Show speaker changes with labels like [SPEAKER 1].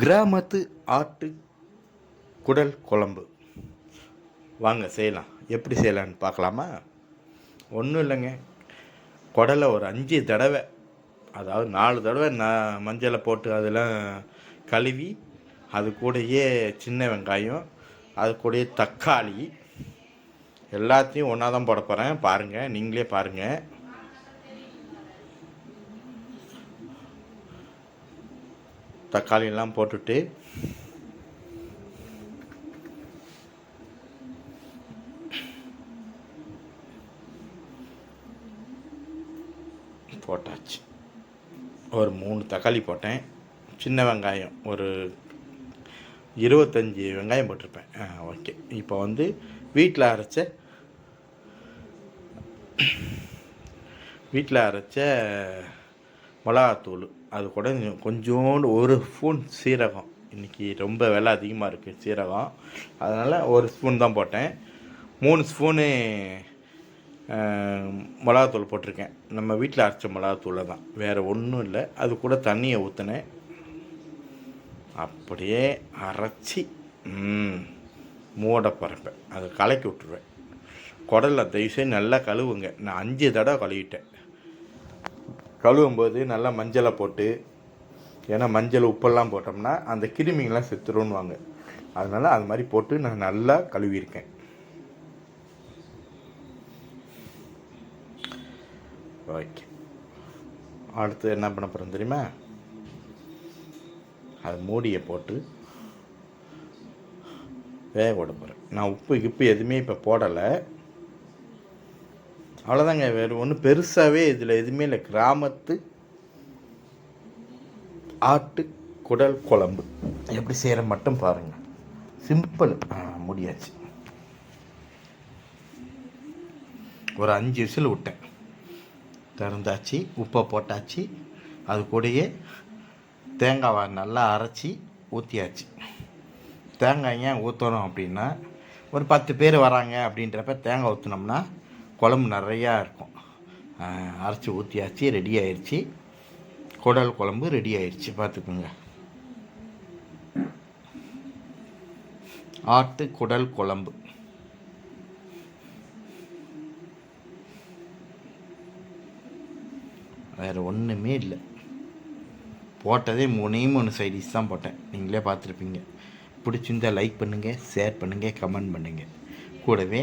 [SPEAKER 1] கிராமத்து ஆட்டு குடல் குழம்பு. வாங்க செய்யலாம். எப்படி செய்யலான்னு பார்க்கலாமா? ஒன்றும் இல்லைங்க. குடலை ஒரு அஞ்சு தடவை அதாவது நாலு தடவை நான் மஞ்சளை போட்டு அதெல்லாம் கழுவி அது கூடயே சின்ன வெங்காயம் அது கூடயே தக்காளி எல்லாத்தையும் ஒன்றா தான் போட போகிறேன் பாருங்கள் நீங்களே பாருங்கள் தக்காளி எல்லாம் போட்டுட்டு போட்டாச்சு. ஒரு மூணு தக்காளி போட்டேன். சின்ன வெங்காயம் ஒரு இருபத்தஞ்சி வெங்காயம் போட்டிருப்பேன். ஆ ஓகே. இப்போ வந்து வீட்டில் அரைச்ச வீட்டில் அரைச்ச மிளகாத்தூள். அது கூட கொஞ்சம் கொஞ்சோண்டு ஒரு ஸ்பூன் சீரகம். இன்றைக்கி ரொம்ப விலை அதிகமாக இருக்குது சீரகம். அதனால் ஒரு ஸ்பூன் தான் போட்டேன். மூணு ஸ்பூனு மிளகாத்தூள் போட்டிருக்கேன். நம்ம வீட்டில் அரைச்ச மிளகாத்தூளை தான். வேறு ஒன்றும் இல்லை. அது கூட தண்ணியை ஊற்றினேன் அப்படியே அரைச்சி மூட பறப்பேன் அதை கலக்கி விட்டுருவேன். குடலில் தயவுசெய்து நல்லா கழுவுங்க. நான் அஞ்சு தடவை கழுவிட்டேன். கழுவும்போது நல்லா மஞ்சளை போட்டு ஏன்னா மஞ்சள் உப்பெல்லாம் போட்டோம்னா அந்த கிருமிங்கெல்லாம் செத்துருன்னுவாங்க அதனால் அது மாதிரி போட்டு நான் நல்லா கழுவியிருக்கேன். ஓகே. அடுத்து என்ன பண்ண போகிறோம் தெரியுமா? அது மூடியை போட்டு வேக விட போகிறேன் நான் உப்பு கிப்பு எதுவுமே இப்போ போடலை. அவ்வளோதாங்க வேறு ஒன்றும் பெருசாகவே இதில் எதுவுமே இல்லை. கிராமத்து ஆட்டு குடல் குழம்பு. எப்படி செய்கிற மட்டும் பாருங்கள் சிம்பிள் முடியாச்சு. ஒரு அஞ்சு விசில் விட்டேன். திறந்தாச்சு உப்பை போட்டாச்சு அது கூடயே தேங்காவை நல்லா அரைச்சி ஊற்றியாச்சு தேங்காய் ஏன் ஊற்றணும் அப்படின்னா ஒரு பத்து பேர் வராங்க அப்படின்றப்ப தேங்காய் ஊற்றினோம்னா குழம்பு நிறையா இருக்கும். அரைச்சி ஊற்றியாச்சு ரெடி ஆயிடுச்சு குடல் குழம்பு ரெடி ஆயிடுச்சு பார்த்துக்குங்க. ஆட்டு குடல் குழம்பு. வேறு ஒன்றுமே இல்லை. போட்டதே மூணே மூணு சைடிஸ் தான் போட்டேன். நீங்களே பார்த்துருப்பீங்க. பிடிச்சிருந்தா லைக் பண்ணுங்கள் ஷேர் பண்ணுங்கள் கமெண்ட் பண்ணுங்கள் கூடவே